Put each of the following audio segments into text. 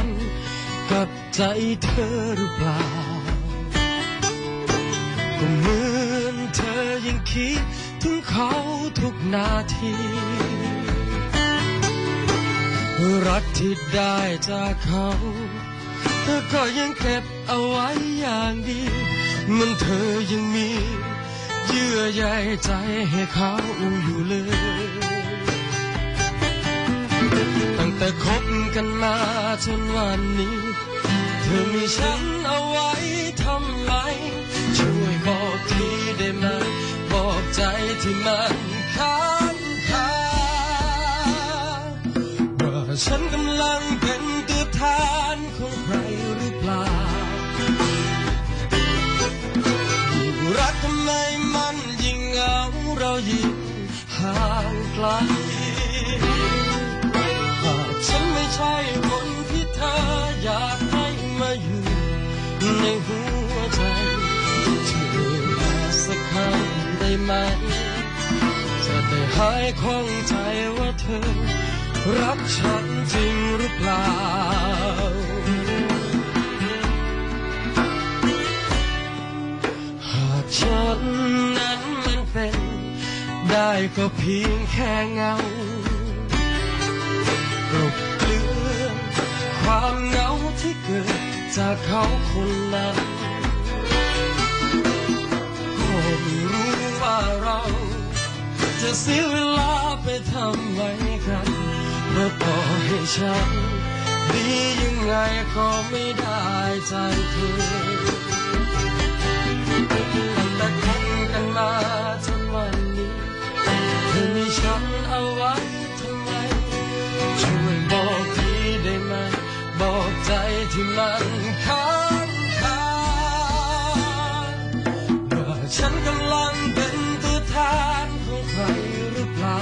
คัญกับใจเธอหรือเปล่า ก็เหมือนเธอยังคิดถึงเขาทุกนาที รักที่ได้จากเขา เธอก็ยังเก็บเอาไว้อย่างดี มันเธอยังมี เยื่อใยใจให้เขาอยู่เลย ตั้งแต่คบกันมาจนวันนี้ เธอมีฉันเอาไว้ทำไมช่วยบอกทีได้ไหมบอกใจที่มันค้างคาว่าฉันกำลังเป็นตัวแทนของใครหรือเปล่ารักทำไมมันยิ่งเหงาเรายิ่งห่างไกล ช่คนที่เธออยากให้มาอยู่ในหัวใจช่วยมาสักครั้งได้ไหม จะได้หายข้องใจว่าเธอ รักฉันจริงหรือเปล่า หากฉันนั้นมันเป็น ได้ก็เพียงแค่เงา ความเหงาที่เกิดจากเขาคนนั้นก็ไม่รู้ว่าเรา จะเสียเวลาไปทำไมกันเพราะต่อให้ฉันดียังไงก็ไม่ได้ใจเธอตั้งแต่คบกันมาจนวันนี้เธอมีฉันเอาไว้ ใจที่มันค้างคาว่าฉันกำลังเป็นตัวแทนของใครหรือเปล่า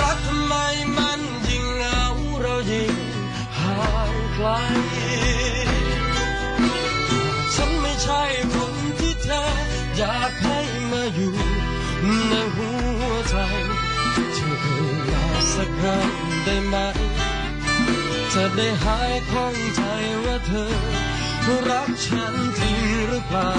รักทำไมมันยิ่งเหงาเรายิ่งห่างไกลฉันไม่ใช่คนที่เธออยากให้มาอยู่ในหัวใจช่วยอยากสักครั้ง ได้ไหมจะได้หายคล้องใจว่าเธอ รักฉันจริงหรือเปล่า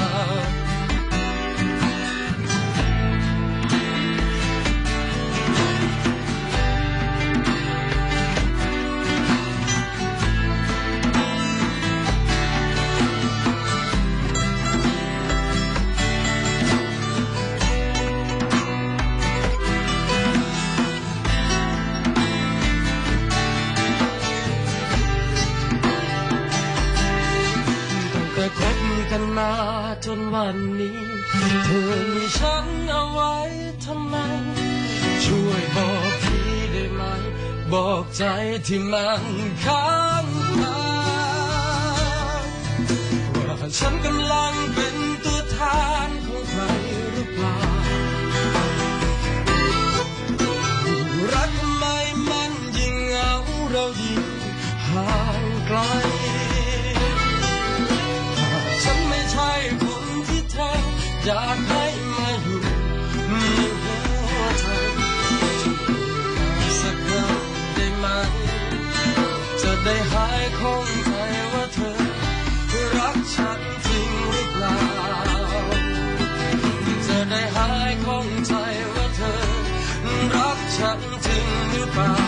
มาจนวันนี้ เธอมีฉันเอาไว้ทำไม ช่วยบอกทีได้ไหม บอกใจที่มันค้างคาว่าฉันกำลังเป็นตัวแทนของใครหรือเปล่า รักทำไมมันยิ่งเหงาเรายิ่งห่างไกล อยากให้มาอยู่ในหัวใจสักครั้งได้ไหม จะได้หายข้องใจว่าเธอ รักฉันจริงหรือเปล่า จะได้หายข้องใจว่าเธอ รักฉันจริงหรือเปล่า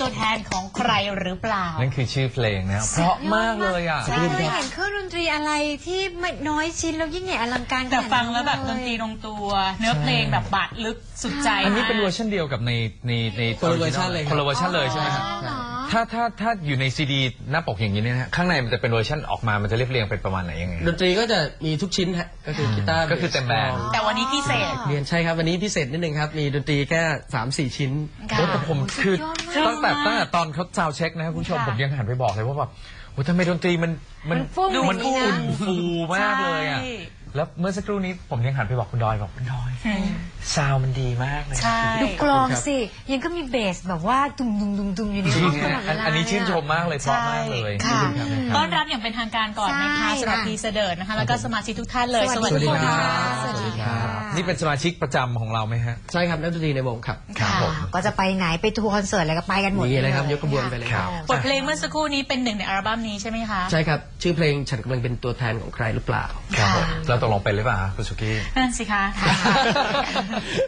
ตัวแทนของใครหรือเปล่า นั่นคือชื่อเพลงนะครับเพราะมากเลยอะไม่เคยเห็นเครื่องดนตรีอะไรที่ไม่น้อยชิ้นแล้วยิ่งใหญ่อลังการแต่ขนาดฟังแล้วแบบเยดนตรีลงตัว เนื้อเพลงแบบบาดลึกสุดใจอันนี้มากเป็นเวอร์ชันเดียวกับในในในคนละเวอร์ชันเลยครับคนละเวอร์ชันเลยใช่ไหมครับ อ๋อเหรอ ถ้าถ้าถ้าอยู่ในซีดีหน้าปกอย่างนี้เนี่ยนะฮะข้างในมันจะเป็นเวอร์ชันออกมา มันจะเรียบเรียงเป็นประมาณไหนยังไงดนตรีก็จะมีทุกชิ้นฮะก็คือกีตาร์ก็คือเต็มแบนด์บสแต่วันนี้พิเศษ เรียนใช่ครับ วันนี้พิเศษนิดนึงครับ มีดนตรีแค่สามสี่ชิ้นค่ะโอ้แต่ผมคือชอบตั้งแต่มากตั้งแต่ตอนเขาซาวด์เช็คนะครับคุณผู้ชมค่ะ ผมยังหันไปบอกเลยว่าแบบโอ้ทำไมดนตรีมันมันมันฟุ้งมันอย่างนี้อุ่นนะฟูมากเลยอะ ใช่ แล้วเมื่อสักครู่นี้ผมยังหันไปบอกคุณดอยบอกคุณดอยอืมซาวด์มันดีมากเลยใช่ ดูกลองสิ ยังก็มีเบสแบบว่าดุมดุมดุมดุมอยู่ในจริห้งองตลอดๆเวอันลา อันนี้ชื่นชมมากเลยเพราะมากเลยค่ะครับต้อนรับอย่างเป็นทางการก่อนนะคะใช่สำหรับค่ะ พีเสดิร์ดนะคะ แล้วก็สมาชิกทุกท่านเลย สวัสดีสวัสดีครับสวัสดีค่ะนี่เป็นสมาชิกประจำของเราไหมฮะ ใช่ครับนักดนตรีในวงครับ ครับผม ค่ะก็จะไปไหนไปทัวร์คอนเสิร์ตอะไรก็ไปกันหมดนี่เลยครับยกขบวนไปเลยครับ บทเพลงเมื่อสักครู่นี้เป็นหนึ่งในอัลบั้มนี้ใช่ไหมคะ ใช่ครับ ชื่อเพลงฉันกำลังเป็นตัวแทนของใครหรือเปล่า ครับผมค่ะเราตกลงเป็นหรือเปล่าคุณสุกี้ นั่นสิคะ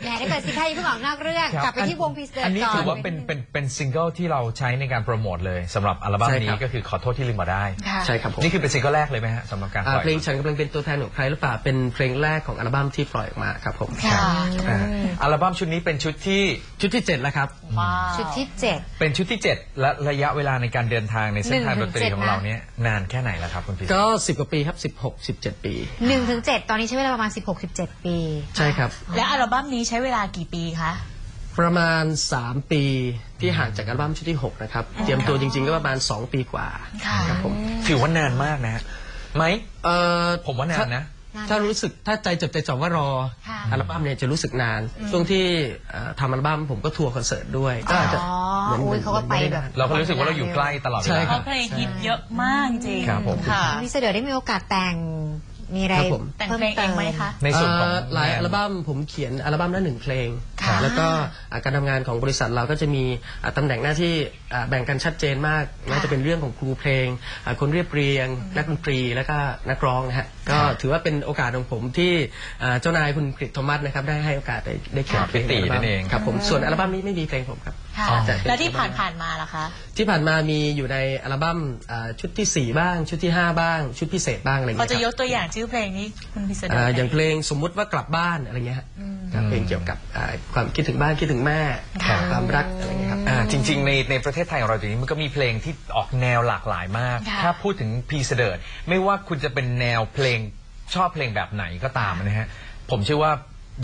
แหมถ้าเกิดสิท่ายิ่งเพิ่งออกนอกเรื่องกลับไปที่วงพีเซอร์อันนี้ก่อนถือว่าเป็นเป็นเป็นซิงเกิลที่เราใช้ในการโปรโมทเลยสำหรับอัลบั้มใช่ครันี้บก็คือขอโทษที่ลืมมาได้ ค่ะใช่ครับผมนี่คือเป็นซิงเกิลแรกเลยไหมฮะสำหรับการปอ่าล่อยเพลงฉันกำลังเป็นตัวแทนของใครหรือเปล่าเป็นเพลงแรกของอัลบั้มที่ปล่อยออกมาครับผมค่ะ อ่าอัลบั้มชุดนี้เป็นชุดที่ชุดที่7แล้วครับว้าว ชุดที่เจ็ด เป็นชุดที่ 7 และระยะเวลาในการเดินทางในเส้นทางหนึ่ดงนถึงตรีเจ็ดของนะ เราเนี่ยนานแค่ไหนแล้วครับคุณพีก็ 10 กว่าปีครับ 16 17 ปี หนึ่งถึงเจ็ดตอนนี้ใช้เวลาประมาณสิบหกสิบเจ็ดปี ใช่ครับ และอัลบั้มนี้ใช้เวลากี่ปีคะ ประมาณ 3 ปีที่ห่างจากอัลบั้มชุดที่ 6 นะครับ เตรียมตัวจริง ๆ ก็ประมาณ 2 ปีกว่าค่ะ ครับผมถือว่านานมากนะฮะไหม เอ่อผมว่านานนะนาน ถ้ารู้สึกถ้าใจจดใจจ่อว่ารอค่ะอัลบั้มเนี่ยจะรู้สึกนาน ช่วงที่เอ่อทำอัลบั้มผมก็ทัวร์คอนเสิร์ตด้วยก็อาจจะอ๋อเหมือนอุ้ยเขาก็ไปแบบ เราก็รู้สึกว่าเราอยู่ใกล้ตลอดเวใช่ลาคเพรับราะเพลงฮิตเยอะมากจริงครับผม ค่ะ พี่เสด็จได้มีโอกาสแต่งมีอะไรครับผม แต่งเพลงเองไหมคะ ในส่วนของเอ่อหลายอัลบั้มผมเขียนอัลบั้มละหนึ่งเพลง ค่ะแล้วก็อ่าการทำงานของบริษัทเราก็จะมีอ่าตำแหน่งหน้าที่อ่าแบ่งกันชัดเจนมากน่าจะเป็นเรื่องของครูเพลงอ่าคนเรียบเรียง นักดนตรีแล้วก็นักร้องนะฮะก็ถือว่าเป็นโอกาสของผมที่อ่าเจ้านายคุณกฤษโทมัสนะครับได้ให้โอกาสได้ได้เขียนเพลงพี่ตีนั่นเอง ครับผมส่วนอัลบั้มนี้ไม่มีเพลงผมครับ ค่ะ อ๋อจะเป็นแล้วที่ผ่านผ่านๆมาล่ะคะ ที่ผ่านมามีอยู่ในอัลบั้มอ่าชุดที่4 บ้าง ชุดที่ 5 บ้าง ชุดพิเศษบ้างอะไรพอเงี้ยจะคยรับกตัวอย่างชื่อเพลงนี้คุณพิเศษอ่าอย่างเพลงสมมุติว่ากลับบ้านอะไรเงี้ยฮะครับเพลงเกี่ยวกับอ่าความคิดถึงบ้านคิดถึงแม่ครับความรักอะไรเงี้ยครับอ่าจริง ๆ ในในประเทศไทยของเราตรงนี้มันก็มีเพลงที่ออกแนวหลากหลายมาก ค่ะถ้าพูดถึงพีเสดิร์ดไม่ว่าคุณจะเป็นแนวเพลงชอบเพลงแบบไหนก็ตามนะฮะผมเชื่อว่า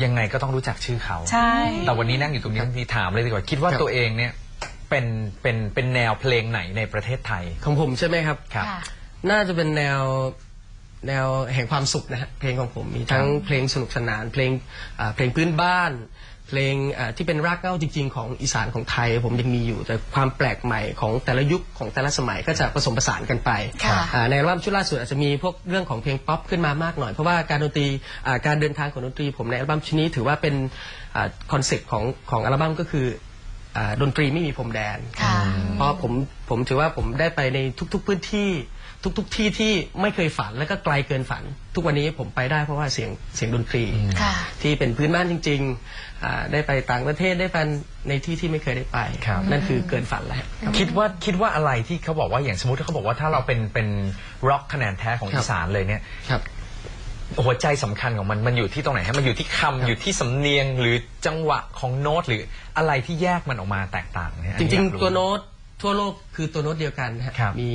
ยังไงก็ต้องรู้จักชื่อเขาใช่ แต่วันนี้นั่งอยู่ตรงนี้ทีถามเลยดีกว่าคิดว่าครับ ตัวเองเนี่ยเป็นเป็นเป็นแนวเพลงไหนในประเทศไทยของผมใช่ไหมครับ ครับ ค่ะ น่าจะเป็นแนวแนวแห่งความสุขนะฮะเพลงของผมมีทั้งเพลงสนุกสนาน เพลงอ่าเพลงพื้นบ้าน เพลงอ่าที่เป็นรากเหง้าจริง ๆ ของอีสานของไทย ผมยังมีอยู่แต่ความแปลกใหม่ของแต่ละยุคของแต่ละสมัยก็จะผสมผสานกันไปค่ะ อ่าในอัลบั้มชุดล่าสุดอาจจะมีพวกเรื่องของเพลงป๊อปขึ้นมามากหน่อย เพราะว่าการดนตรีอ่าการเดินทางของดนตรี ผมในอัลบั้มชุดนี้ถือว่าเป็นคอนเซ็ปต์ของของอัลบั้มก็คืออ่าดนตรีไม่มีพรมแดน ค่ะ เพราะผมผมถือว่าผมได้ไปในทุก ๆพื้นที่ ทุกๆที่ที่ไม่เคยฝันและก็ไกลเกินฝัน ทุกวันนี้ผมไปได้เพราะว่าเสียงเสียงดนตรี ค่ะ ที่เป็นพื้นบ้านจริงๆอ่าได้ไปต่างประเทศได้ไปในที่ที่ไม่เคยได้ไป ครับ นั่นคือเกินฝันแล้วครับ คิดว่าคิดว่าอะไรที่เขาบอกว่าอย่างสมมติถ้าเขาบอกว่าถ้าเราเป็นเป็นร็อกคะแนนแท้ของครับอีสานเลยเนี่ยครับ หัวใจสำคัญของมันมันอยู่ที่ตรงไหนฮะมันอยู่ที่คำอยู่ที่สำเนียงหรือจังหวะของโน้ตหรืออะไรที่แยกมันออกมาแตกต่างเนี่ยจริง อยาก ๆ ตัวโน้ตทั่วโลกคือตัวโน้ตเดียวกันนะฮะครับ มี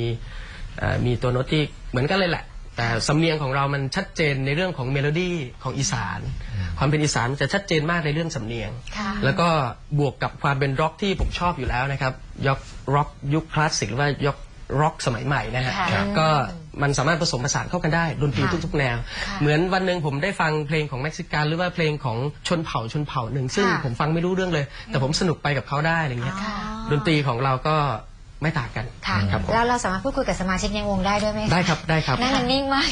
เอ่อมีตัวโน้ตที่เหมือนกันเลยแหละ แต่สำเนียงของเรามันชัดเจนในเรื่องของเมโลดี้ของอีสาน ความเป็นอีสานจะชัดเจนมากในเรื่องสำเนียง ค่ะ แล้วก็บวกกับความเป็นร็อกที่ผมชอบอยู่แล้วนะครับยกร็อกยุคคลาสสิกหรือว่ายก ร็อกสมัยใหม่นะฮะค่ะครับก็มันสามารถผสมผสานเข้ากันได้ดนตรีค่ะทุกๆ แนว ค่ะเหมือนวันหนึ่งผมได้ฟังเพลงของเม็กซิกันหรือว่าเพลงของชนเผ่าชนเผ่าหนึ่งซึ่งค่ะ ผมฟังไม่รู้เรื่องเลย แต่ผมสนุกไปกับเขาได้อะไรเงี้ยอ๋อดนตรีของเราก็ ไม่ต่างกันค่ะครับผมแล้วเราสามารถพูดคุยกับสมาชิกในวงได้ด้วยไหมคะได้ครับได้ครับ นั่งนิ่งมาก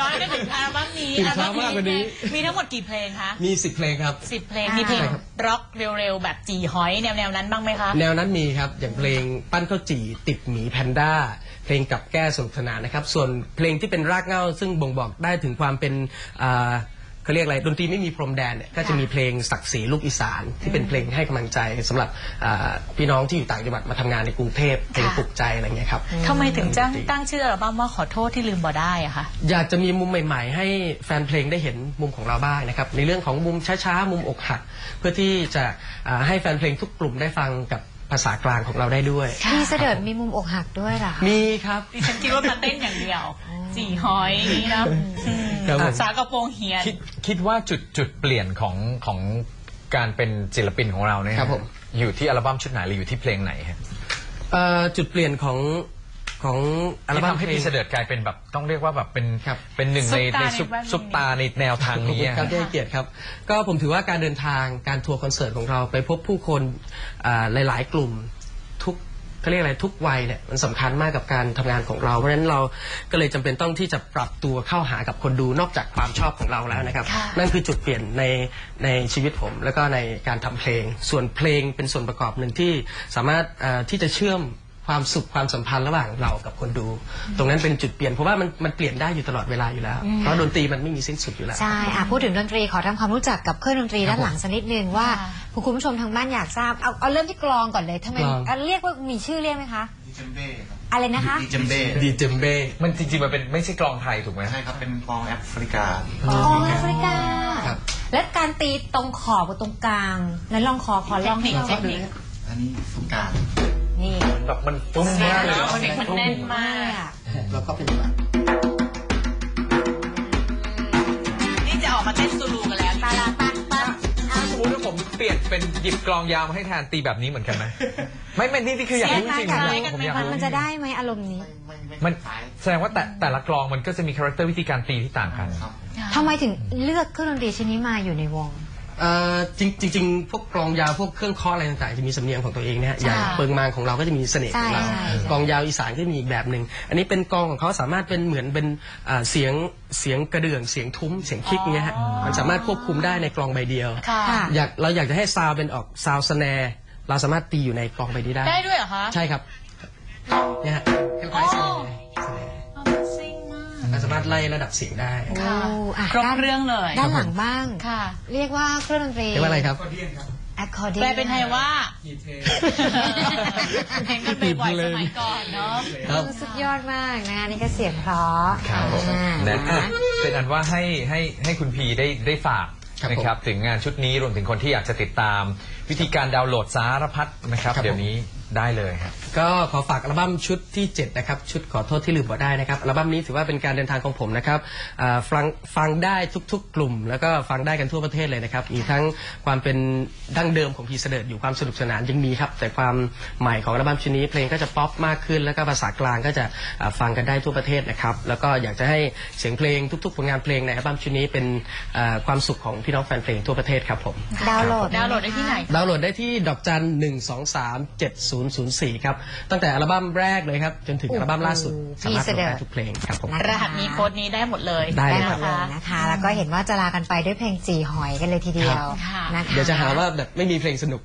ย้อนไปถึงอัลบั้มนี้ตื่นอัลเช้าบั้มมากกว่านี้มีทั้งหมดกี่เพลงคะ มีสิบเพลงครับสิบเพลงอ่ามีมีเพลงใช่ครับร็อกเร็วๆ แบบจีหอยแนวๆนั้นบ้างไหมคะ แนวนั้นมีครับ อย่างเพลงปั้นข้าวจี่ติดหมีแพนด้า เพลงกับแก้สนุกสนานนะครับ ส่วนเพลงที่เป็นรากเหง้าซึ่งบ่งบอกได้ถึงความเป็นอ่า เขาเรียกอะไรดนตรีไม่มีพรมแดนเนี่ยก็จะมีเพลงศักดิ์ศรีลูกอีสาน ที่เป็นเพลงให้กำลังใจสำหรับอ่าพี่น้องที่อยู่ต่างจังหวัดมาทำงานในกรุงเทพเพลงปลุกใจอะไรเงี้ยครับ ทำไมถึงจ้างตั้งชื่ออัลบั้มว่าขอโทษที่ลืมบ่ได้อะคะอยากจะมีมุมใหม่ ๆ ให้แฟนเพลงได้เห็นมุมของเราบ้างนะครับ ในเรื่องของมุมช้าๆ มุมอกหัก เพื่อที่จะอ่าให้แฟนเพลงทุกกลุ่มได้ฟังกับ ภาษากลางของเราได้ด้วย พี่เสดิร์ดมีมุมอกหักด้วยเหรอคะมีครับ ดิฉันคิดว่ามาเต้นอย่างเดียวจีหอยนะอืมครับผม สากระโปรงเฮียน คิดคิดว่าจุดจุดเปลี่ยนของของการเป็นศิลปินของเราเนี่ยครับผม อยู่ที่อัลบั้มชุดไหนหรืออยู่ที่เพลงไหนฮะ เอ่อจุดเปลี่ยนของ ของอัลที่บั้มทำให้เพลง พี่เสด็จกลายเป็นแบบต้องเรียกว่าแบบเป็นครับ เป็นหนึ่งในซุปตาในในซุปแวดวงซุปตาในแนวทางนี้ครับที่ให้เกียรติครับ ก็ผมถือว่าการเดินทางการทัวร์คอนเสิร์ตของเราไปพบผู้คนอ่าหลาย ๆ กลุ่มทุกเขาเรียกอะไรทุกวัยเนี่ยมันสำคัญมากกับการทำงานของเรา เพราะฉะนั้นเราก็เลยจำเป็นต้องที่จะปรับตัวเข้าหากับคนดูนอกจากความชอบของเราแล้วนะครับ ค่ะ นั่นคือจุดเปลี่ยนในในชีวิตผม แล้วก็ในการทำเพลง ส่วนเพลงเป็นส่วนประกอบหนึ่งที่สามารถเอ่อที่จะเชื่อม ความสุขความสัมพันธ์ระหว่างเรากับคนดู ตรงนั้นเป็นจุดเปลี่ยนเพราะว่ามันมันเปลี่ยนได้อยู่ตลอดเวลาอยู่แล้ว เพราะดนตรีมันไม่มีสิ้นสุดอยู่แล้ว ใช่อะพูดถึงดนตรีขอทำความรู้จักกับเครื่องดนตรีด้านหลังสักนิดนึงว่าค่ะคุณคุณผู้ชมทางบ้านอยากทราบเอาเอาเริ่มที่กลองก่อนเลยทำไมกลองอะเรียกว่ามีชื่อเรียกไหมคะดีเจมเบ้ครับอะไรนะคะดีเจมเบ้ดีเจมเบ้มันจริงๆมันเป็นไม่ใช่กลองไทยถูกไหมใช่ครับเป็นกลองแอฟริกาอ๋อแอฟริกาครับและการตีตรงขอบกับตรงกลางนั้นลองขอขอลองเทคนิคลองเทคนิคอันนี้ฟุกการ นี่แบบมันฟุ้งมากเลยเนาะเนาะเสียงมันแน่นมาก แล้วก็เป็นแบบนี่จะออกมาเต้นซูรูกันแล้วตาลาตักตักเอาสมมติว่าผมเปลี่ยนเป็นหยิบกลองยาวมาให้แทนตีแบบนี้เหมือนกันไหมไม่ไม่นี่นี่คืออยากรู้จริงๆผมอยากผมอยากมันรู้มันจะได้ไหมอารมณ์นี้ไม่ไม่มันคล้ายแสดงว่าแต่แต่ละกลองมันก็จะมีคาแรคเตอร์วิธีการตีที่ต่างกันครับทำไมถึงเลือกเครื่องดนตรีชิ้นนี้มาอยู่ในวง เอ่อจริงจริงๆพวกกลองยาวพวกเครื่องเคาะอะไรต่างๆจะมีสำเนียงของตัวเองนะฮะอย่างเปิงมางของเราก็จะมีเสน่ห์ของเราใช่ใช่ใช่กลองยาวอีสานก็มีอีกแบบหนึ่งอันนี้เป็นกลองของเขาสามารถเป็นเหมือนเป็นอ่าเสียงเสียงกระเดื่องเสียงทุ้มเสียงคิกเงี้ยฮะมันสามารถควบคุมได้ในกลองใบเดียว ค่ะค่ะอยากเราอยากจะให้ซาวด์เป็นออกซาวสแนร์เราสามารถตีอยู่ในกลองใบนี้ได้ ได้ด้วยเหรอคะ ใช่ครับเนี่ยฮะคล้ายๆสแนร์สแนร์ Amazing มากเราสามารถไล่ระดับเสียงได้ค่ะโอ้อะครบด้านเรื่องเลย ด้านหลังบ้าง ค่ะ เรียกว่าเครื่องดนตรีเรียกว่าอะไรครับอะคอร์เดียแปลเป็นไทยว่าเพลงกันบ่อยๆสมัยก่อนเนาะ ครับ สุดยอดมากนะคะนี่ก็เสียงเพราะครับผม อ่านะอะเป็นอันว่าให้ให้ให้คุณพีได้ได้ฝากครับนะครับ ถึงงานชุดนี้รวมถึงคนที่อยากจะติดตาม วิธีการดาวน์โหลดสารพัดนะครับ ครับผม เดี๋ยวนี้ ได้เลยครับ ก็ขอฝากอัลบั้มชุดที่ 7 นะครับ ชุดขอโทษที่ลืมบ่ได้นะครับ อัลบั้มนี้ถือว่าเป็นการเดินทางของผมนะครับอ่าฟังฟังได้ทุกๆ กลุ่ม แล้วก็ฟังได้กันทั่วประเทศเลยนะครับ มีทั้งความเป็นดั้งเดิมของพีเสดิร์ดอยู่ความสนุกสนานยังมีครับ แต่ความใหม่ของอัลบั้มชุดนี้เพลงก็จะป๊อปมากขึ้น แล้วก็ภาษากลางก็จะอ่าฟังกันได้ทั่วประเทศนะครับ แล้วก็อยากจะให้เสียงเพลงทุกๆ ผลงานเพลงในอัลบั้มชุดนี้เป็นอ่าความสุขของพี่น้องแฟนเพลงทั่วประเทศครับผมดาวน์โหลดดาวน์โหลดได้ที่ไหน ดาวน์โหลดได้ที่ดอกจันหนึ่งสองสามเจ็ดศูนย์ศูนย์สี่ครับ ตั้งแต่อัลบั้มแรกเลยครับ จนถึงอัลบั้มล่าสุด สามารถโหลดได้ทุกเพลงครับผมนะรหัสนี้โค้ดนี้ได้หมดเลย ได้ได้นะหมดเลยคะนะคะ แล้วก็เห็นว่าจะลากันไปด้วยเพลงจีหอยกันเลยทีเดียวค่ะนะคะเดี๋ยวจะหาว่าแบบไม่มีเพลงสนุก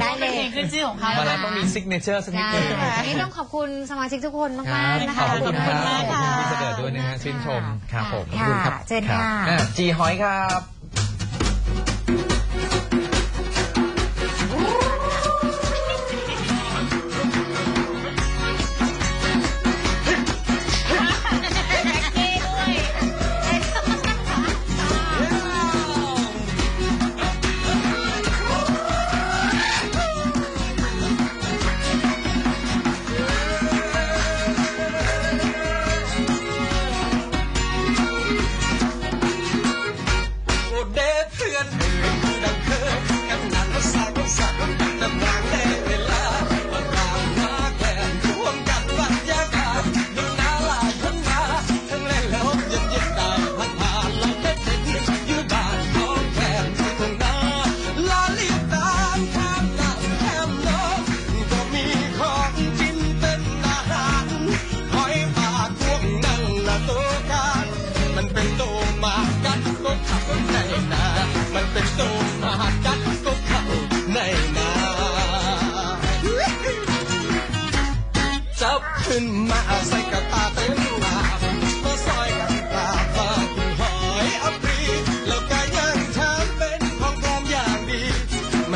ได้เลเป็นยเพลงขึ้นชื่อของเขามานะแล้วคะต้องมีซิกเนเจอร์สักนิดใช่นึงวันนี้ต้องขอบคุณสมาชิกทุกคนมากๆนะขอคะบคุณคขรัอบคุณมากค่ะบพี่เสด็จด้วยนะฮะชื่นชมครับผมค่ะเชิญค่ะอะจีหอยครับ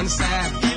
มัน